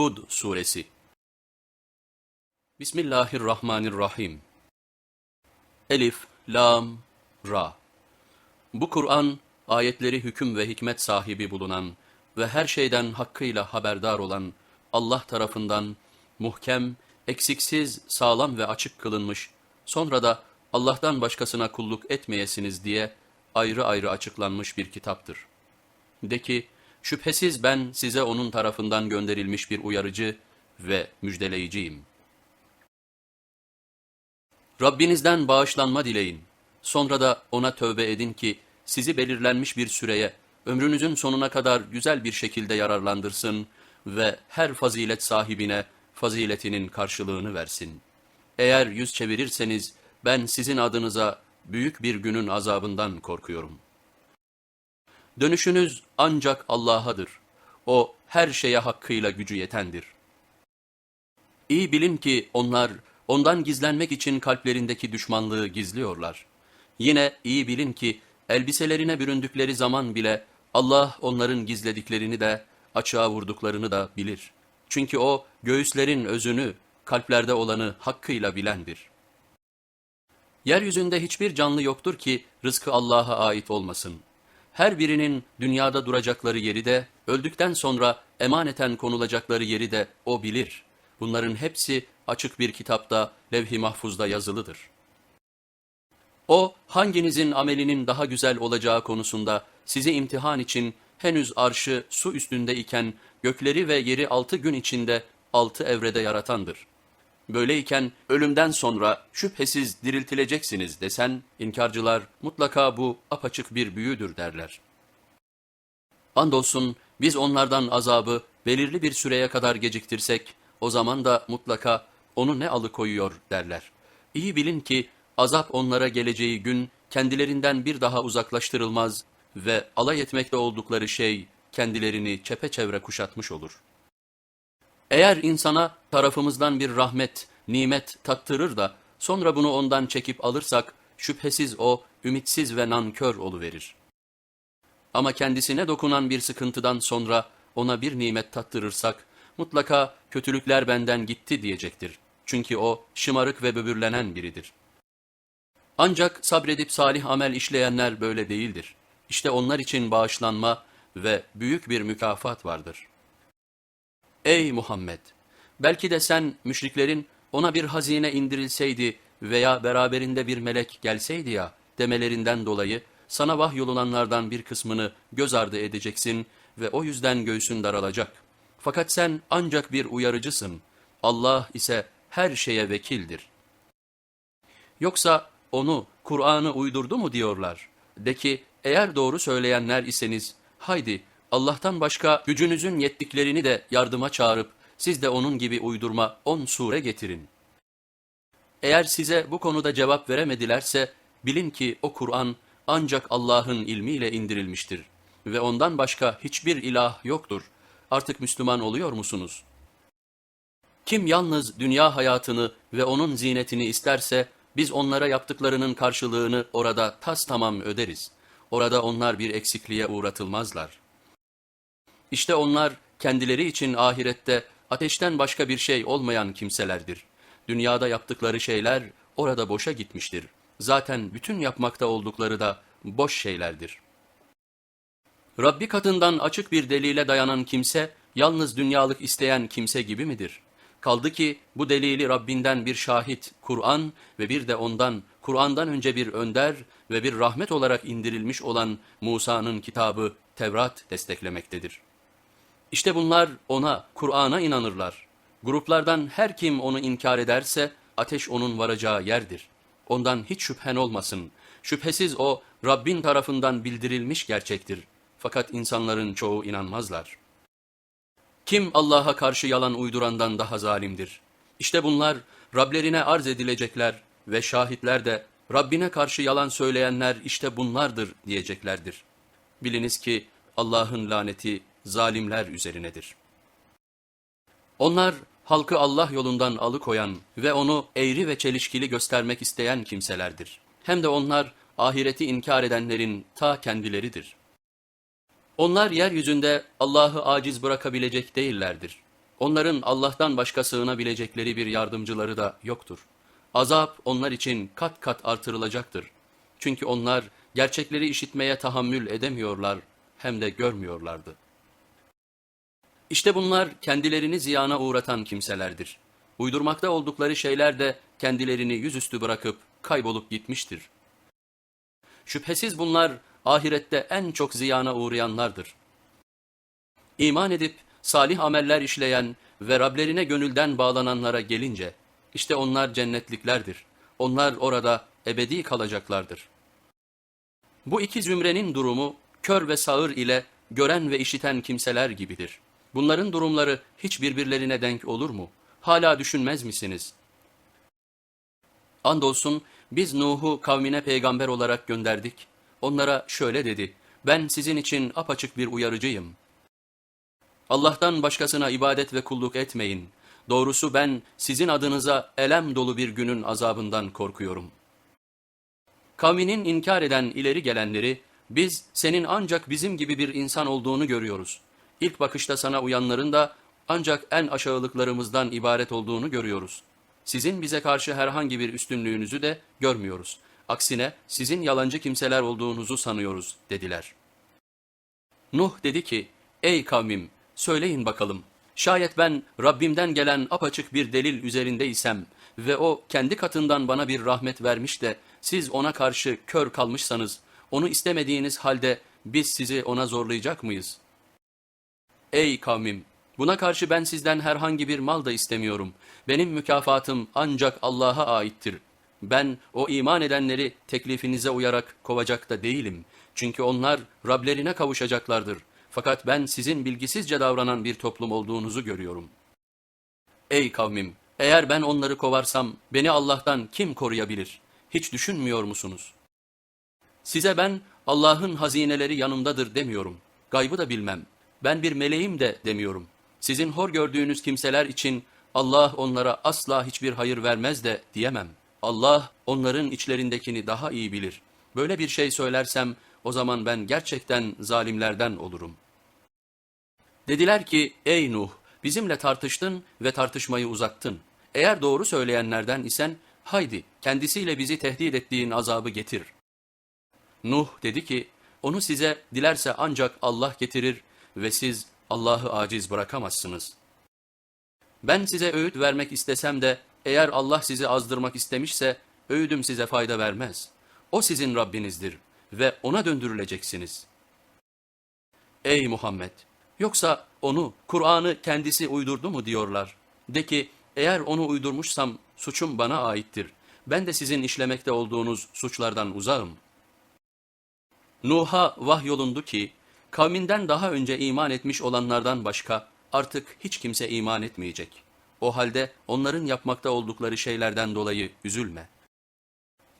Hud Suresi. Bismillahirrahmanirrahim. Elif, Lam, Ra. Bu Kur'an, ayetleri hüküm ve hikmet sahibi bulunan ve her şeyden hakkıyla haberdar olan Allah tarafından muhkem, eksiksiz, sağlam ve açık kılınmış, sonra da Allah'tan başkasına kulluk etmeyesiniz diye ayrı ayrı açıklanmış bir kitaptır. De ki, şüphesiz ben size onun tarafından gönderilmiş bir uyarıcı ve müjdeleyiciyim. Rabbinizden bağışlanma dileyin. Sonra da ona tövbe edin ki sizi belirlenmiş bir süreye, ömrünüzün sonuna kadar güzel bir şekilde yararlandırsın ve her fazilet sahibine faziletinin karşılığını versin. Eğer yüz çevirirseniz ben sizin adınıza büyük bir günün azabından korkuyorum. Dönüşünüz ancak Allah'adır. O her şeye hakkıyla gücü yetendir. İyi bilin ki onlar ondan gizlenmek için kalplerindeki düşmanlığı gizliyorlar. Yine iyi bilin ki elbiselerine büründükleri zaman bile Allah onların gizlediklerini de açığa vurduklarını da bilir. Çünkü o göğüslerin özünü, kalplerde olanı hakkıyla bilendir. Yeryüzünde hiçbir canlı yoktur ki rızkı Allah'a ait olmasın. Her birinin dünyada duracakları yeri de, öldükten sonra emaneten konulacakları yeri de o bilir. Bunların hepsi açık bir kitapta, levh-i mahfuzda yazılıdır. O, hanginizin amelinin daha güzel olacağı konusunda sizi imtihan için henüz arşı su üstünde iken gökleri ve yeri altı gün içinde altı evrede yaratandır. Böyleyken ölümden sonra şüphesiz diriltileceksiniz desen, inkarcılar mutlaka bu apaçık bir büyüdür derler. Andolsun biz onlardan azabı belirli bir süreye kadar geciktirsek, o zaman da mutlaka onu ne alıkoyuyor derler. İyi bilin ki azap onlara geleceği gün kendilerinden bir daha uzaklaştırılmaz ve alay etmekte oldukları şey kendilerini çepeçevre kuşatmış olur.'' Eğer insana tarafımızdan bir rahmet, nimet tattırır da sonra bunu ondan çekip alırsak şüphesiz o ümitsiz ve nankör oluverir. Ama kendisine dokunan bir sıkıntıdan sonra ona bir nimet tattırırsak mutlaka kötülükler benden gitti diyecektir. Çünkü o şımarık ve böbürlenen biridir. Ancak sabredip salih amel işleyenler böyle değildir. İşte onlar için bağışlanma ve büyük bir mükafat vardır.'' Ey Muhammed! Belki de sen müşriklerin ona bir hazine indirilseydi veya beraberinde bir melek gelseydi ya demelerinden dolayı sana vahyolulanlardan bir kısmını göz ardı edeceksin ve o yüzden göğsün daralacak. Fakat sen ancak bir uyarıcısın. Allah ise her şeye vekildir. Yoksa onu, Kur'an'ı uydurdu mu diyorlar. De ki eğer doğru söyleyenler iseniz haydi Allah'tan başka gücünüzün yettiklerini de yardıma çağırıp siz de onun gibi uydurma on sure getirin. Eğer size bu konuda cevap veremedilerse bilin ki o Kur'an ancak Allah'ın ilmiyle indirilmiştir ve ondan başka hiçbir ilah yoktur. Artık Müslüman oluyor musunuz? Kim yalnız dünya hayatını ve onun zinetini isterse biz onlara yaptıklarının karşılığını orada tas tamam öderiz. Orada onlar bir eksikliğe uğratılmazlar.'' İşte onlar kendileri için ahirette ateşten başka bir şey olmayan kimselerdir. Dünyada yaptıkları şeyler orada boşa gitmiştir. Zaten bütün yapmakta oldukları da boş şeylerdir. Rabbi katından açık bir delile dayanan kimse, yalnız dünyalık isteyen kimse gibi midir? Kaldı ki bu delili Rabbinden bir şahit, Kur'an ve bir de ondan, Kur'an'dan önce bir önder ve bir rahmet olarak indirilmiş olan Musa'nın kitabı Tevrat desteklemektedir. İşte bunlar ona, Kur'an'a inanırlar. Gruplardan her kim onu inkar ederse ateş onun varacağı yerdir. Ondan hiç şüphen olmasın. Şüphesiz o Rabbin tarafından bildirilmiş gerçektir. Fakat insanların çoğu inanmazlar. Kim Allah'a karşı yalan uydurandan daha zalimdir? İşte bunlar Rablerine arz edilecekler ve şahitler de Rabbine karşı yalan söyleyenler işte bunlardır diyeceklerdir. Biliniz ki Allah'ın laneti zalimler üzerinedir. Onlar halkı Allah yolundan alıkoyan ve onu eğri ve çelişkili göstermek isteyen kimselerdir. Hem de onlar ahireti inkar edenlerin ta kendileridir. Onlar yeryüzünde Allah'ı aciz bırakabilecek değillerdir. Onların Allah'tan başka sığınabilecekleri bir yardımcıları da yoktur. Azap onlar için kat kat artırılacaktır. Çünkü onlar gerçekleri işitmeye tahammül edemiyorlar hem de görmüyorlardı. İşte bunlar kendilerini ziyana uğratan kimselerdir. Uydurmakta oldukları şeyler de kendilerini yüzüstü bırakıp kaybolup gitmiştir. Şüphesiz bunlar ahirette en çok ziyana uğrayanlardır. İman edip salih ameller işleyen ve Rablerine gönülden bağlananlara gelince, işte onlar cennetliklerdir. Onlar orada ebedi kalacaklardır. Bu iki zümrenin durumu kör ve sağır ile gören ve işiten kimseler gibidir. Bunların durumları hiç birbirlerine denk olur mu? Hala düşünmez misiniz? Andolsun biz Nuh'u kavmine peygamber olarak gönderdik. Onlara şöyle dedi, ben sizin için apaçık bir uyarıcıyım. Allah'tan başkasına ibadet ve kulluk etmeyin. Doğrusu ben sizin adınıza elem dolu bir günün azabından korkuyorum. Kavminin inkar eden ileri gelenleri, biz senin ancak bizim gibi bir insan olduğunu görüyoruz. İlk bakışta sana uyanların da ancak en aşağılıklarımızdan ibaret olduğunu görüyoruz. Sizin bize karşı herhangi bir üstünlüğünüzü de görmüyoruz. Aksine sizin yalancı kimseler olduğunuzu sanıyoruz dediler. Nuh dedi ki, ey kavmim söyleyin bakalım. Şayet ben Rabbimden gelen apaçık bir delil üzerindeysem ve o kendi katından bana bir rahmet vermiş de siz ona karşı kör kalmışsanız, onu istemediğiniz halde biz sizi ona zorlayacak mıyız? Ey kavmim! Buna karşı ben sizden herhangi bir mal da istemiyorum. Benim mükafatım ancak Allah'a aittir. Ben o iman edenleri teklifinize uyarak kovacak da değilim. Çünkü onlar Rablerine kavuşacaklardır. Fakat ben sizin bilgisizce davranan bir toplum olduğunuzu görüyorum. Ey kavmim! Eğer ben onları kovarsam beni Allah'tan kim koruyabilir? Hiç düşünmüyor musunuz? Size ben Allah'ın hazineleri yanımdadır demiyorum. Gaybı da bilmem. Ben bir meleğim de demiyorum. Sizin hor gördüğünüz kimseler için Allah onlara asla hiçbir hayır vermez de diyemem. Allah onların içlerindekini daha iyi bilir. Böyle bir şey söylersem o zaman ben gerçekten zalimlerden olurum. Dediler ki ey Nuh bizimle tartıştın ve tartışmayı uzattın. Eğer doğru söyleyenlerden isen haydi kendisiyle bizi tehdit ettiğin azabı getir. Nuh dedi ki onu size dilerse ancak Allah getirir ve siz Allah'ı aciz bırakamazsınız. Ben size öğüt vermek istesem de eğer Allah sizi azdırmak istemişse öğüdüm size fayda vermez. O sizin Rabbinizdir ve ona döndürüleceksiniz. Ey Muhammed! Yoksa onu, Kur'an'ı kendisi uydurdu mu diyorlar. De ki eğer onu uydurmuşsam suçum bana aittir. Ben de sizin işlemekte olduğunuz suçlardan uzağım. Nuh'a vahyolundu ki kavminden daha önce iman etmiş olanlardan başka artık hiç kimse iman etmeyecek. O halde onların yapmakta oldukları şeylerden dolayı üzülme.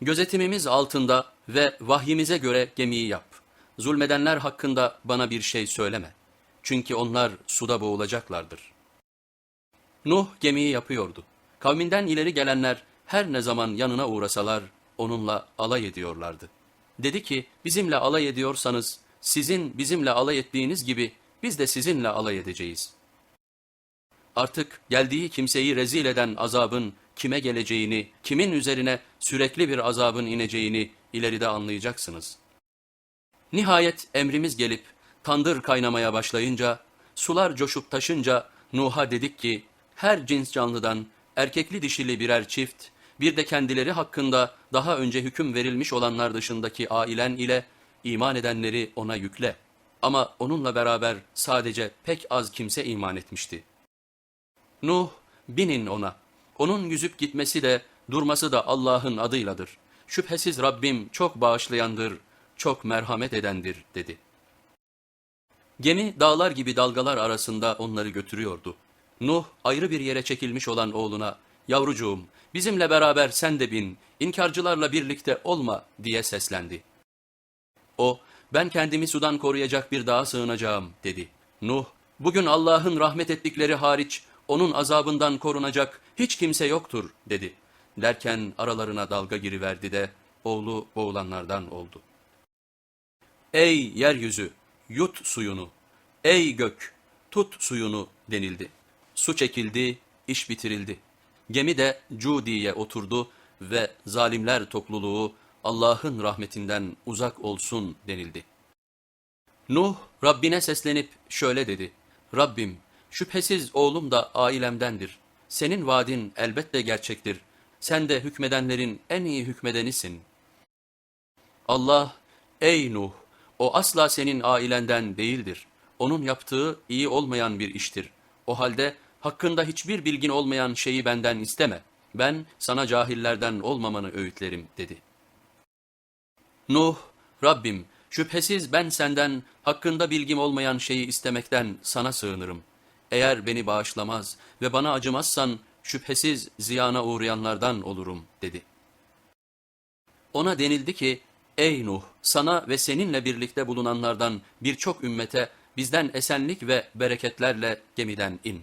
Gözetimimiz altında ve vahyimize göre gemiyi yap. Zulmedenler hakkında bana bir şey söyleme. Çünkü onlar suda boğulacaklardır. Nuh gemiyi yapıyordu. Kavminden ileri gelenler her ne zaman yanına uğrasalar onunla alay ediyorlardı. Dedi ki bizimle alay ediyorsanız sizin bizimle alay ettiğiniz gibi biz de sizinle alay edeceğiz. Artık geldiği kimseyi rezil eden azabın kime geleceğini, kimin üzerine sürekli bir azabın ineceğini ileride anlayacaksınız. Nihayet emrimiz gelip tandır kaynamaya başlayınca, sular coşup taşınca Nuh'a dedik ki, her cins canlıdan erkekli dişili birer çift, bir de kendileri hakkında daha önce hüküm verilmiş olanlar dışındaki ailen ile iman edenleri ona yükle. Ama onunla beraber sadece pek az kimse iman etmişti. Nuh, binin ona. Onun yüzüp gitmesi de durması da Allah'ın adıyladır. Şüphesiz Rabbim çok bağışlayandır, çok merhamet edendir dedi. Gemi dağlar gibi dalgalar arasında onları götürüyordu. Nuh ayrı bir yere çekilmiş olan oğluna, yavrucuğum bizimle beraber sen de bin, inkarcılarla birlikte olma diye seslendi. O, ben kendimi sudan koruyacak bir dağa sığınacağım dedi. Nuh, bugün Allah'ın rahmet ettikleri hariç onun azabından korunacak hiç kimse yoktur dedi. Derken aralarına dalga giriverdi de oğlu boğulanlardan oldu. Ey yeryüzü, yut suyunu. Ey gök, tut suyunu denildi. su çekildi, iş bitirildi. Gemi de Cudi'ye oturdu ve zalimler topluluğu Allah'ın rahmetinden uzak olsun denildi. Nuh Rabbine seslenip şöyle dedi. Rabbim şüphesiz oğlum da ailemdendir. Senin vaadin elbette gerçektir. Sen de hükmedenlerin en iyi hükmedenisin. Allah ey Nuh o asla senin ailenden değildir. Onun yaptığı iyi olmayan bir iştir. O halde hakkında hiçbir bilgin olmayan şeyi benden isteme. Ben sana cahillerden olmamanı öğütlerim dedi. Nuh, Rabbim şüphesiz ben senden hakkında bilgim olmayan şeyi istemekten sana sığınırım. Eğer beni bağışlamaz ve bana acımazsan şüphesiz ziyana uğrayanlardan olurum dedi. Ona denildi ki, ey Nuh sana ve seninle birlikte bulunanlardan birçok ümmete bizden esenlik ve bereketlerle gemiden in.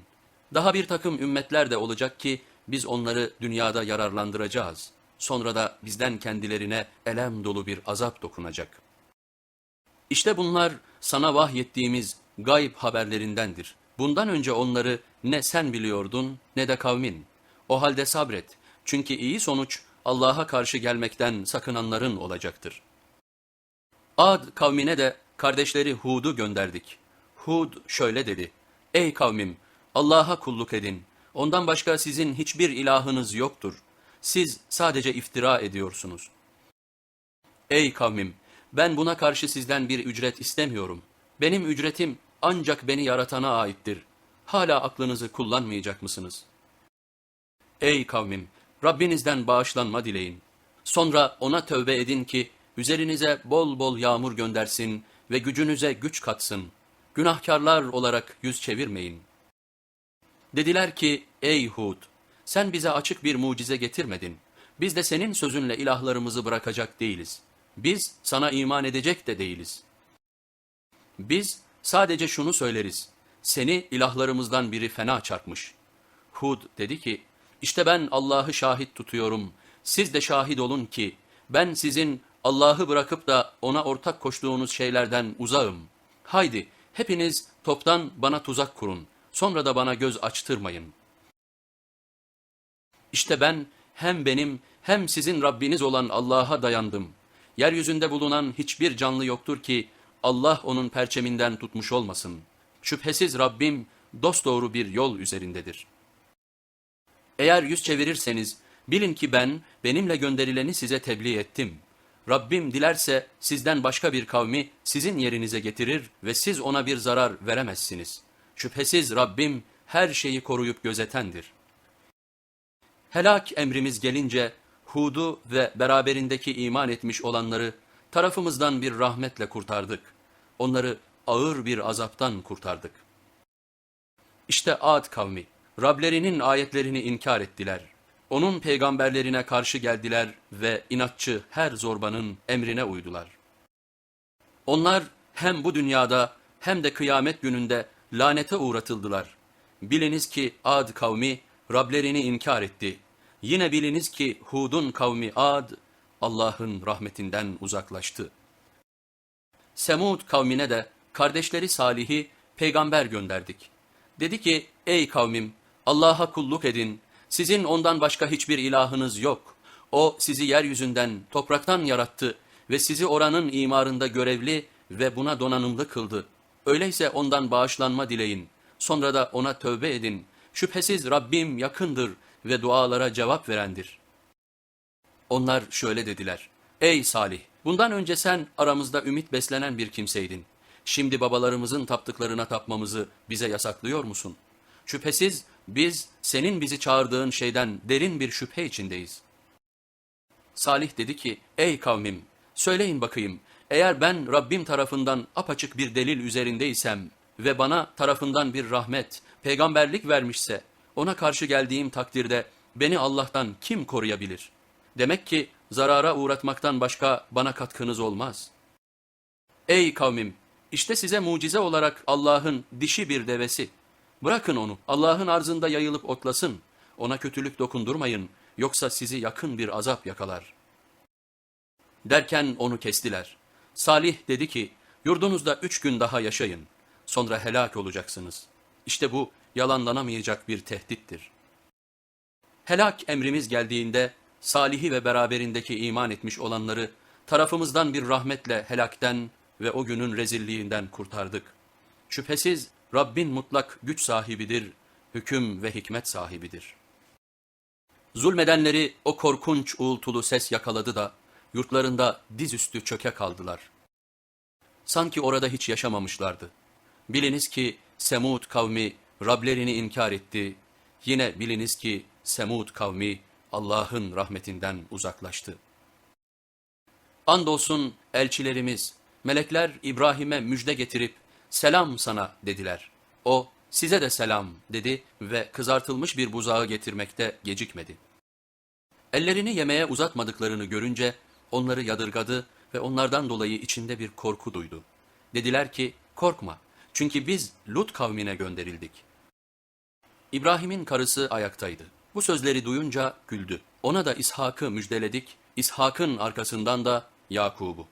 Daha bir takım ümmetler de olacak ki biz onları dünyada yararlandıracağız. Sonra da bizden kendilerine elem dolu bir azap dokunacak. İşte bunlar sana vahyettiğimiz gayb haberlerindendir. Bundan önce onları ne sen biliyordun ne de kavmin. O halde sabret. Çünkü iyi sonuç Allah'a karşı gelmekten sakınanların olacaktır. Ad kavmine de kardeşleri Hud'u gönderdik. Hud şöyle dedi. Ey kavmim Allah'a kulluk edin. Ondan başka sizin hiçbir ilahınız yoktur. Siz sadece iftira ediyorsunuz. Ey kavmim ben buna karşı sizden bir ücret istemiyorum. Benim ücretim ancak beni yaratana aittir. Hala aklınızı kullanmayacak mısınız? Ey kavmim! Rabbinizden bağışlanma dileyin. Sonra ona tövbe edin ki üzerinize bol bol yağmur göndersin ve gücünüze güç katsın. Günahkarlar olarak yüz çevirmeyin. Dediler ki ey Hud sen bize açık bir mucize getirmedin. Biz de senin sözünle ilahlarımızı bırakacak değiliz. Biz sana iman edecek de değiliz. Biz sadece şunu söyleriz. Seni ilahlarımızdan biri fena çarpmış. Hud dedi ki, işte ben Allah'ı şahit tutuyorum. Siz de şahit olun ki ben sizin Allah'ı bırakıp da ona ortak koştuğunuz şeylerden uzağım. Haydi hepiniz toptan bana tuzak kurun. Sonra da bana göz açtırmayın. İşte ben hem benim hem sizin Rabbiniz olan Allah'a dayandım. Yeryüzünde bulunan hiçbir canlı yoktur ki Allah onun perçeminden tutmuş olmasın. Şüphesiz Rabbim dosdoğru bir yol üzerindedir. Eğer yüz çevirirseniz bilin ki ben benimle gönderileni size tebliğ ettim. Rabbim dilerse sizden başka bir kavmi sizin yerinize getirir ve siz ona bir zarar veremezsiniz. Şüphesiz Rabbim her şeyi koruyup gözetendir. Helak emrimiz gelince Hud'u ve beraberindeki iman etmiş olanları tarafımızdan bir rahmetle kurtardık. Onları ağır bir azaptan kurtardık. İşte Ad kavmi, Rablerinin ayetlerini inkar ettiler. Onun peygamberlerine karşı geldiler ve inatçı her zorbanın emrine uydular. Onlar hem bu dünyada hem de kıyamet gününde lanete uğratıldılar. Biliniz ki Ad kavmi Rablerini inkar etti. Yine biliniz ki Hud'un kavmi Ad, Allah'ın rahmetinden uzaklaştı. Semud kavmine de kardeşleri Salih'i peygamber gönderdik. Dedi ki, ey kavmim Allah'a kulluk edin, sizin ondan başka hiçbir ilahınız yok. O sizi yeryüzünden, topraktan yarattı ve sizi oranın imarında görevli ve buna donanımlı kıldı. Öyleyse ondan bağışlanma dileyin, sonra da ona tövbe edin. Şüphesiz Rabbim yakındır ve dualara cevap verendir. Onlar şöyle dediler, ey Salih, bundan önce sen aramızda ümit beslenen bir kimseydin. Şimdi babalarımızın taptıklarına tapmamızı bize yasaklıyor musun? Şüphesiz biz senin bizi çağırdığın şeyden derin bir şüphe içindeyiz. Salih dedi ki, ey kavmim, söyleyin bakayım, eğer ben Rabbim tarafından apaçık bir delil üzerindeysem ve bana tarafından bir rahmet, peygamberlik vermişse, ona karşı geldiğim takdirde beni Allah'tan kim koruyabilir? Demek ki zarara uğratmaktan başka bana katkınız olmaz. Ey kavmim! işte size mucize olarak Allah'ın dişi bir devesi. Bırakın onu, Allah'ın arzında yayılıp otlasın. Ona kötülük dokundurmayın, yoksa sizi yakın bir azap yakalar. Derken onu kestiler. Salih dedi ki, yurdunuzda üç gün daha yaşayın, sonra helak olacaksınız. İşte bu yalanlanamayacak bir tehdittir. Helak emrimiz geldiğinde Salih'i ve beraberindeki iman etmiş olanları tarafımızdan bir rahmetle helakten ve o günün rezilliğinden kurtardık. Şüphesiz Rabbin mutlak güç sahibidir, hüküm ve hikmet sahibidir. Zulmedenleri o korkunç uğultulu ses yakaladı da yurtlarında dizüstü çöke kaldılar. Sanki orada hiç yaşamamışlardı. Biliniz ki Semud kavmi Rablerini inkar etti. Yine biliniz ki Semud kavmi Allah'ın rahmetinden uzaklaştı. Andolsun elçilerimiz, melekler İbrahim'e müjde getirip selam sana dediler. O size de selam dedi ve kızartılmış bir buzağı getirmekte gecikmedi. Ellerini yemeğe uzatmadıklarını görünce onları yadırgadı ve onlardan dolayı içinde bir korku duydu. Dediler ki korkma çünkü biz Lut kavmine gönderildik. İbrahim'in karısı ayaktaydı. Bu sözleri duyunca güldü. Ona da İshak'ı müjdeledik, İshak'ın arkasından da Yakub'u.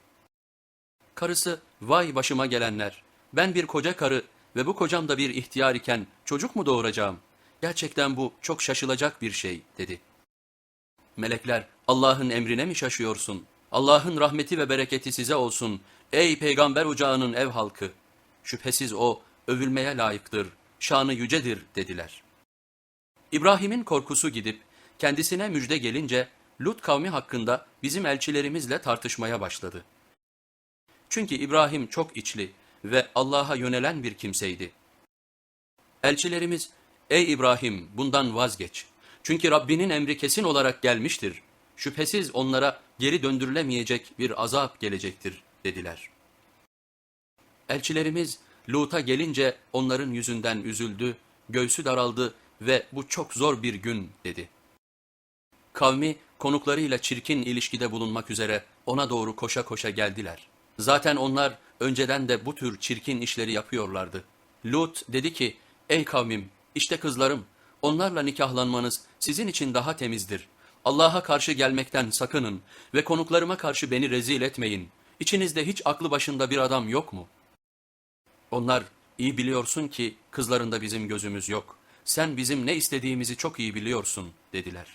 Karısı, vay başıma gelenler, ben bir koca karı ve bu kocam da bir ihtiyar iken çocuk mu doğuracağım? Gerçekten bu çok şaşılacak bir şey, dedi. Melekler, Allah'ın emrine mi şaşıyorsun? Allah'ın rahmeti ve bereketi size olsun. Ey peygamber ocağının ev halkı! Şüphesiz o övülmeye layıktır, şanı yücedir dediler. İbrahim'in korkusu gidip kendisine müjde gelince Lut kavmi hakkında bizim elçilerimizle tartışmaya başladı. Çünkü İbrahim çok içli ve Allah'a yönelen bir kimseydi. Elçilerimiz, ey İbrahim bundan vazgeç. Çünkü Rabbinin emri kesin olarak gelmiştir. Şüphesiz onlara geri döndürülemeyecek bir azap gelecektir dediler. Elçilerimiz Lut'a gelince onların yüzünden üzüldü, göğsü daraldı ve bu çok zor bir gün dedi. Kavmi konuklarıyla çirkin ilişkide bulunmak üzere ona doğru koşa koşa geldiler. Zaten onlar önceden de bu tür çirkin işleri yapıyorlardı. Lut dedi ki, ey kavmim işte kızlarım, onlarla nikahlanmanız sizin için daha temizdir. Allah'a karşı gelmekten sakının ve konuklarıma karşı beni rezil etmeyin. İçinizde hiç aklı başında bir adam yok mu? Onlar, iyi biliyorsun ki kızlarında bizim gözümüz yok. Sen bizim ne istediğimizi çok iyi biliyorsun dediler.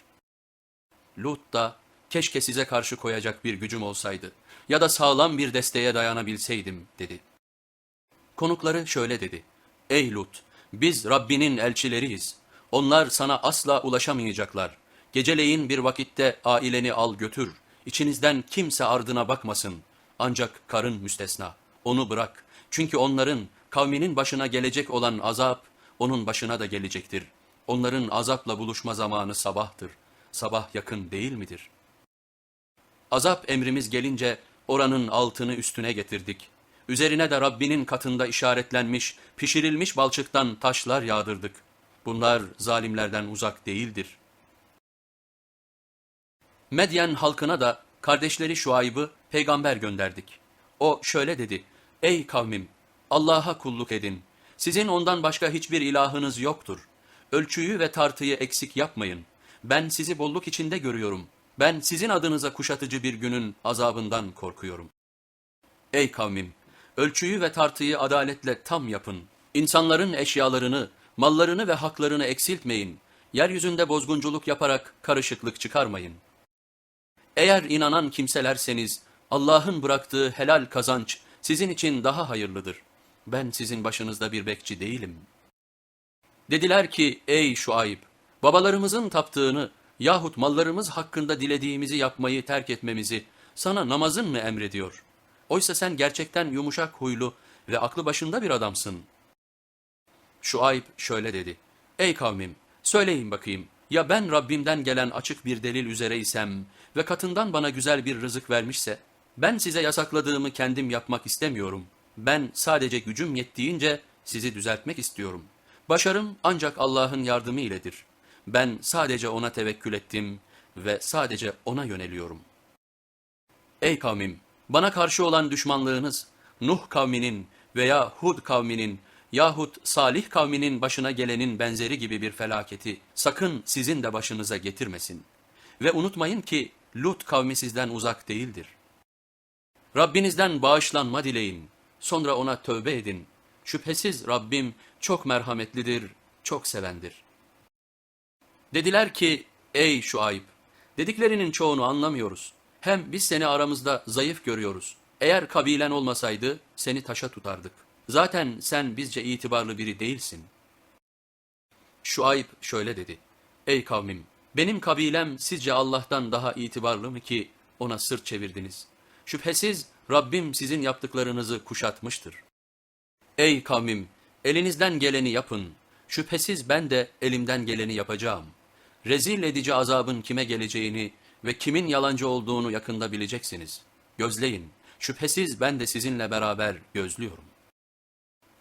Lut da keşke size karşı koyacak bir gücüm olsaydı ya da sağlam bir desteğe dayanabilseydim dedi. Konukları şöyle dedi. Ey Lut biz Rabbinin elçileriyiz. Onlar sana asla ulaşamayacaklar. Geceleyin bir vakitte aileni al götür. İçinizden kimse ardına bakmasın. Ancak karın müstesna. Onu bırak. Çünkü onların kavminin başına gelecek olan azap onun başına da gelecektir. Onların azapla buluşma zamanı sabahtır. Sabah yakın değil midir? Azap emrimiz gelince oranın altını üstüne getirdik. Üzerine de Rabbinin katında işaretlenmiş, pişirilmiş balçıktan taşlar yağdırdık. Bunlar zalimlerden uzak değildir. Medyen halkına da kardeşleri Şuayb'ı peygamber gönderdik. O şöyle dedi, Ey kavmim! Allah'a kulluk edin. Sizin ondan başka hiçbir ilahınız yoktur. Ölçüyü ve tartıyı eksik yapmayın. Ben sizi bolluk içinde görüyorum. Ben sizin adınıza kuşatıcı bir günün azabından korkuyorum. Ey kavmim! Ölçüyü ve tartıyı adaletle tam yapın. İnsanların eşyalarını, mallarını ve haklarını eksiltmeyin. Yeryüzünde bozgunculuk yaparak karışıklık çıkarmayın. Eğer inanan kimselerseniz Allah'ın bıraktığı helal kazanç sizin için daha hayırlıdır. Ben sizin başınızda bir bekçi değilim. Dediler ki ey Şuayb babalarımızın taptığını yahut mallarımız hakkında dilediğimizi yapmayı terk etmemizi sana namazın mı emrediyor? Oysa sen gerçekten yumuşak huylu ve aklı başında bir adamsın. Şuayb şöyle dedi. Ey kavmim söyleyin bakayım ya ben Rabbimden gelen açık bir delil üzere isem ve katından bana güzel bir rızık vermişse ben size yasakladığımı kendim yapmak istemiyorum. Ben sadece gücüm yettiğince sizi düzeltmek istiyorum. Başarım ancak Allah'ın yardımı iledir. Ben sadece ona tevekkül ettim ve sadece ona yöneliyorum. Ey kavmim! Bana karşı olan düşmanlığınız, Nuh kavminin veya Hud kavminin yahut Salih kavminin başına gelenin benzeri gibi bir felaketi sakın sizin de başınıza getirmesin. Ve unutmayın ki Lut kavmi sizden uzak değildir. Rabbinizden bağışlanma dileyin, sonra ona tövbe edin. Şüphesiz Rabbim çok merhametlidir, çok sevendir. Dediler ki, ey Şuayb, dediklerinin çoğunu anlamıyoruz. Hem biz seni aramızda zayıf görüyoruz. Eğer kabilen olmasaydı seni taşa tutardık. Zaten sen bizce itibarlı biri değilsin. Şuayb şöyle dedi. Ey kavmim, benim kabilem sizce Allah'tan daha itibarlı mı ki ona sırt çevirdiniz? Şüphesiz Rabbim sizin yaptıklarınızı kuşatmıştır. Ey kavmim, elinizden geleni yapın. Şüphesiz ben de elimden geleni yapacağım. Rezil edici azabın kime geleceğini ve kimin yalancı olduğunu yakında bileceksiniz. Gözleyin, şüphesiz ben de sizinle beraber gözlüyorum.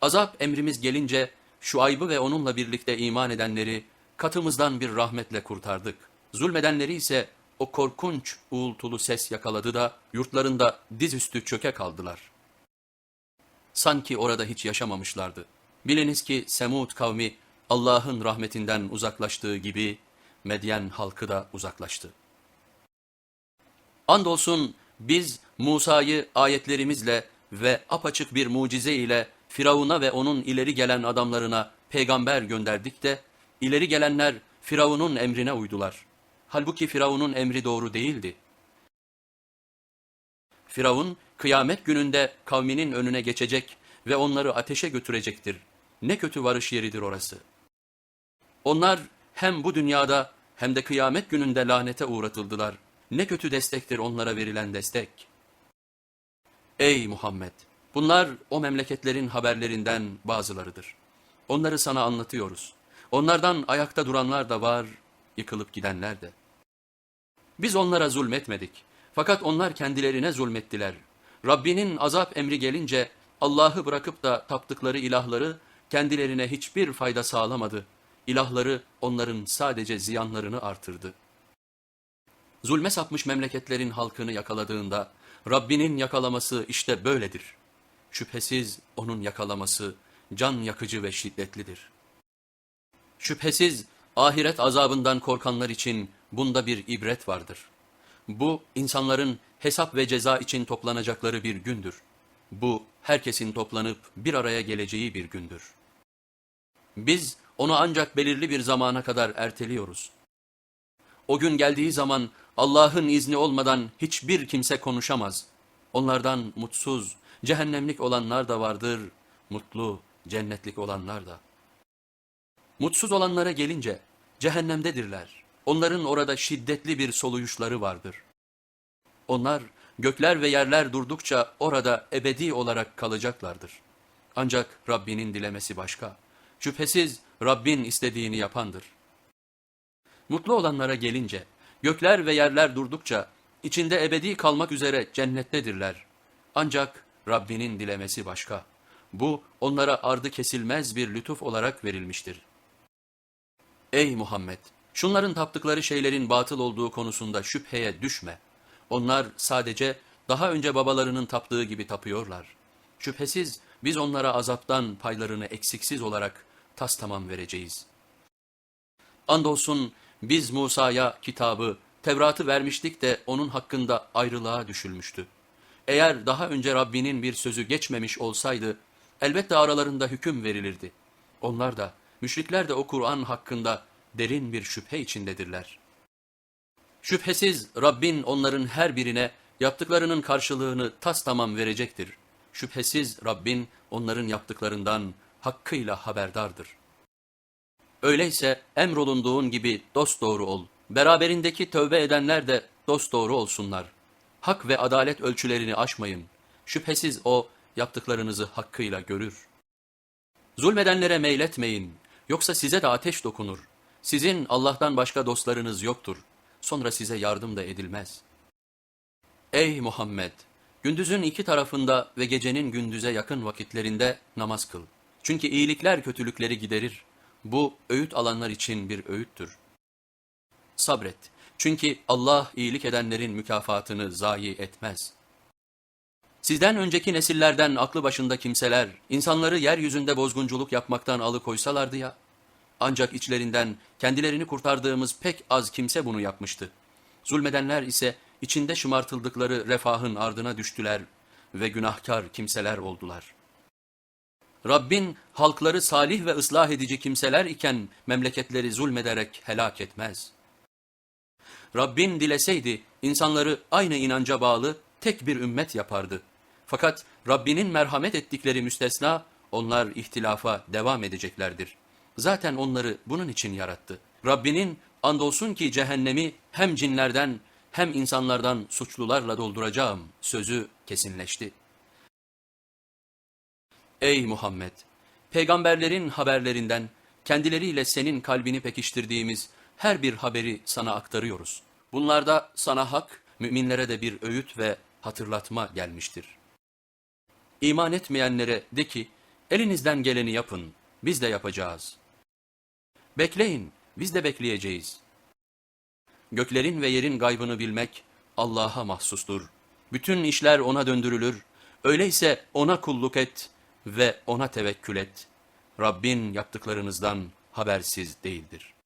Azap emrimiz gelince Şuayb'ı ve onunla birlikte iman edenleri katımızdan bir rahmetle kurtardık. Zulmedenleri ise o korkunç uğultulu ses yakaladı da yurtlarında dizüstü çöke kaldılar. Sanki orada hiç yaşamamışlardı. Biliniz ki Semud kavmi Allah'ın rahmetinden uzaklaştığı gibi Medyen halkı da uzaklaştı. Andolsun biz Musa'yı ayetlerimizle ve apaçık bir mucize ile Firavun'a ve onun ileri gelen adamlarına peygamber gönderdik de ileri gelenler Firavun'un emrine uydular. Halbuki Firavun'un emri doğru değildi. Firavun kıyamet gününde kavminin önüne geçecek ve onları ateşe götürecektir. Ne kötü varış yeridir orası. Onlar hem bu dünyada hem de kıyamet gününde lanete uğratıldılar. Ne kötü destektir onlara verilen destek. Ey Muhammed! Bunlar o memleketlerin haberlerinden bazılarıdır. Onları sana anlatıyoruz. Onlardan ayakta duranlar da var, yıkılıp gidenler de. Biz onlara zulmetmedik. Fakat onlar kendilerine zulmettiler. Rabbinin azap emri gelince Allah'ı bırakıp da taptıkları ilahları kendilerine hiçbir fayda sağlamadı. İlahları onların sadece ziyanlarını artırdı. Zulme sapmış memleketlerin halkını yakaladığında Rabbinin yakalaması işte böyledir. Şüphesiz onun yakalaması can yakıcı ve şiddetlidir. Şüphesiz ahiret azabından korkanlar için bunda bir ibret vardır. Bu insanların hesap ve ceza için toplanacakları bir gündür. Bu herkesin toplanıp bir araya geleceği bir gündür. Biz onu ancak belirli bir zamana kadar erteliyoruz. O gün geldiği zaman Allah'ın izni olmadan hiçbir kimse konuşamaz. Onlardan mutsuz, cehennemlik olanlar da vardır, mutlu, cennetlik olanlar da. Mutsuz olanlara gelince cehennemdedirler. Onların orada şiddetli bir soluyuşları vardır. Onlar gökler ve yerler durdukça orada ebedi olarak kalacaklardır. Ancak Rabbinin dilemesi başka. Şüphesiz Rabbin istediğini yapandır. Mutlu olanlara gelince gökler ve yerler durdukça içinde ebedi kalmak üzere cennettedirler. Ancak Rabbinin dilemesi başka. Bu onlara ardı kesilmez bir lütuf olarak verilmiştir. Ey Muhammed! Şunların taptıkları şeylerin batıl olduğu konusunda şüpheye düşme. Onlar sadece daha önce babalarının taptığı gibi tapıyorlar. Şüphesiz biz onlara azaptan paylarını eksiksiz olarak tas tamam vereceğiz. Andolsun biz Musa'ya kitabı, Tevrat'ı vermiştik de onun hakkında ayrılığa düşülmüştü. Eğer daha önce Rabbinin bir sözü geçmemiş olsaydı, elbette aralarında hüküm verilirdi. Onlar da, müşrikler de o Kur'an hakkında derin bir şüphe içindedirler. Şüphesiz Rabbin onların her birine yaptıklarının karşılığını tas tamam verecektir. Şüphesiz Rabbin onların yaptıklarından hakkıyla haberdardır. Öyleyse emrolunduğun gibi dosdoğru ol. Beraberindeki tövbe edenler de dosdoğru olsunlar. Hak ve adalet ölçülerini aşmayın. Şüphesiz o yaptıklarınızı hakkıyla görür. Zulmedenlere meyletmeyin. Yoksa size de ateş dokunur. Sizin Allah'tan başka dostlarınız yoktur. Sonra size yardım da edilmez. Ey Muhammed! Gündüzün iki tarafında ve gecenin gündüze yakın vakitlerinde namaz kıl. Çünkü iyilikler kötülükleri giderir. Bu öğüt alanlar için bir öğüttür. Sabret. Çünkü Allah iyilik edenlerin mükafatını zayi etmez. Sizden önceki nesillerden aklı başında kimseler, insanları yeryüzünde bozgunculuk yapmaktan alıkoysalardı ya, ancak içlerinden kendilerini kurtardığımız pek az kimse bunu yapmıştı. Zulmedenler ise içinde şımartıldıkları refahın ardına düştüler ve günahkar kimseler oldular. Rabbin halkları salih ve ıslah edici kimseler iken memleketleri zulmederek helak etmez. Rabbin dileseydi insanları aynı inanca bağlı tek bir ümmet yapardı. Fakat Rabbinin merhamet ettikleri müstesna onlar ihtilafa devam edeceklerdir. Zaten onları bunun için yarattı. Rabbinin andolsun ki cehennemi hem cinlerden hem insanlardan suçlularla dolduracağım sözü kesinleşti. Ey Muhammed! Peygamberlerin haberlerinden kendileriyle senin kalbini pekiştirdiğimiz her bir haberi sana aktarıyoruz. Bunlarda sana hak, müminlere de bir öğüt ve hatırlatma gelmiştir. İman etmeyenlere de ki, elinizden geleni yapın, biz de yapacağız. Bekleyin, biz de bekleyeceğiz. Göklerin ve yerin gaybını bilmek Allah'a mahsustur. Bütün işler ona döndürülür. Öyleyse ona kulluk et ve ona tevekkül et. Rabbin yaptıklarınızdan habersiz değildir.''